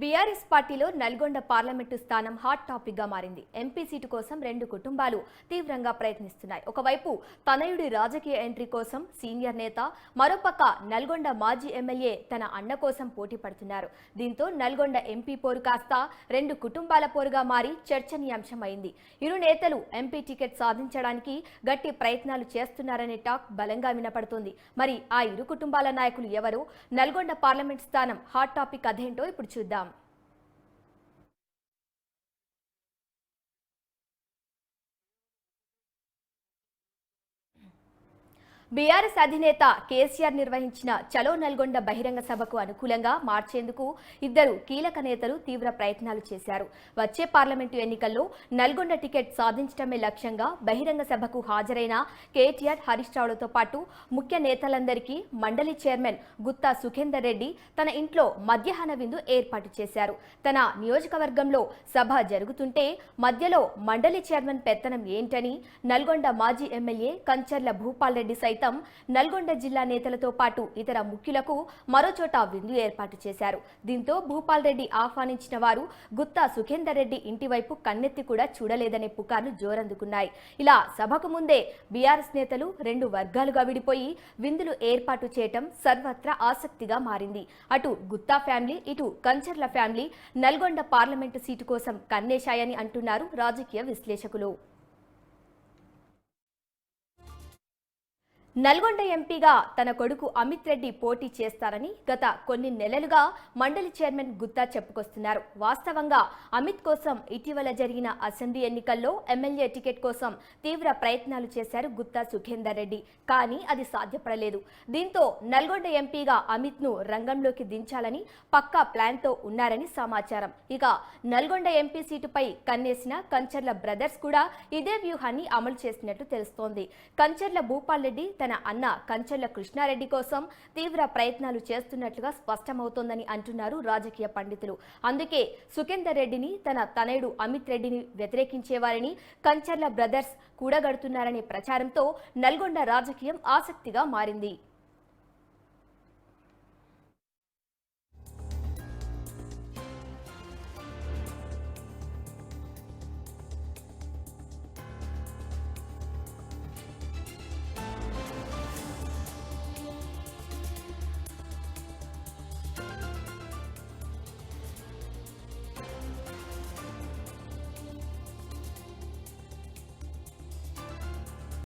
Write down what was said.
BRS పార్టీలో Nalgonda parliament స్థానం hot టాపిక్గా మారింది. ఎంపీ సీటు కోసం రెండు కుటుంబాలు తీవ్రంగా ప్రయత్నిస్తున్నాయి. ఒకవైపు తనయుడి రాజకీయ ఎంట్రీ కోసం సీనియర్ నేత మరోపక్క నల్గొండ మాజీ ఎమ్మెల్యే తన అన్న కోసం పోటీ పడుతున్నారు. దీంతో నల్గొండ ఎంపీ పోరు కాస్త రెండు కుటుంబాల పోరుగా మారి చర్చనీయాంశమైంది. ఇరు నేతలు ఎంపీ టికెట్ సాధించడానికి గట్టి ప్రయత్నాలు చేస్తున్నారనే టాక్ బలంగా వినపడుతోంది. మరి ఆ ఇరు కుటుంబాల నాయకులు ఎవరు? నల్గొండ పార్లమెంట్ స్థానం హాట్ టాపిక్ అదేంటో ఇప్పుడు చూద్దాం. బీఆర్ఎస్ అధినేత కేసీఆర్ నిర్వహించిన చలో నల్గొండ బహిరంగ సభకు అనుకూలంగా మార్చేందుకు ఇద్దరు కీలక నేతలు తీవ్ర ప్రయత్నాలు చేశారు. వచ్చే పార్లమెంటు ఎన్నికల్లో నల్గొండ టికెట్ సాధించడమే లక్ష్యంగా బహిరంగ సభకు హాజరైన కేటీఆర్ హరీష్ రావులతో పాటు ముఖ్య నేతలందరికీ మండలి చైర్మన్ గుత్తా సుఖేందర్ రెడ్డి తన ఇంట్లో మధ్యాహ్న విందు ఏర్పాటు చేశారు. తన నియోజకవర్గంలో సభ జరుగుతుంటే మధ్యలో మండలి చైర్మన్ పెత్తనం ఏంటని నల్గొండ మాజీ ఎమ్మెల్యే కంచర్ల భూపాల్ రెడ్డి సైతం నల్గొండ జిల్లా నేతలతో పాటు ఇతర ముఖ్యులకు మరోచోట విందు ఏర్పాటు చేశారు. దీంతో భూపాల్ రెడ్డి ఆహ్వానించిన వారు గుత్తా సుఖేందర్ రెడ్డి ఇంటి వైపు కన్నెత్తి కూడా చూడలేదనే పుకార్లు జోరందుకున్నాయి. ఇలా సభకు ముందే బీఆర్ఎస్ నేతలు రెండు వర్గాలుగా విడిపోయి విందులు ఏర్పాటు చేయటం సర్వత్రా ఆసక్తిగా మారింది. అటు గుత్తా ఫ్యామిలీ ఇటు Kancharla family Nalgonda parliament seat కోసం కన్నేశాయని అంటున్నారు రాజకీయ విశ్లేషకులు. నల్గొండ ఎంపీగా తన కొడుకు అమిత్ రెడ్డి పోటీ చేస్తారని గత కొన్ని నెలలుగా మండలి చైర్మన్ గుత్తా చెప్పుకొస్తున్నారు. వాస్తవంగా అమిత్ కోసం ఇటీవల జరిగిన అసెంబ్లీ ఎన్నికల్లో ఎమ్మెల్యే టికెట్ కోసం తీవ్ర ప్రయత్నాలు చేశారు గుత్తా సుఖేందర్ రెడ్డి. కానీ అది సాధ్యపడలేదు. దీంతో నల్గొండ ఎంపీగా అమిత్ను రంగంలోకి దించాలని పక్కా ప్లాన్తో ఉన్నారని సమాచారం. ఇక నల్గొండ ఎంపీ సీటుపై కన్నేసిన కంచర్ల బ్రదర్స్ కూడా ఇదే వ్యూహాన్ని అమలు చేసినట్టు తెలుస్తోంది. కంచర్ల భూపాల్ రెడ్డి తన అన్న కంచెల కృష్ణారెడ్డి కోసం తీవ్ర ప్రయత్నాలు చేస్తున్నట్లుగా స్పష్టమవుతోందని అంటున్నారు రాజకీయ పండితులు. అందుకే సుఖేందర్ రెడ్డిని తన తనయుడు అమిత్ రెడ్డిని వ్యతిరేకించేవారని కంచర్ల బ్రదర్స్ కూడగడుతున్నారనే ప్రచారంతో నల్గొండ రాజకీయం ఆసక్తిగా మారింది.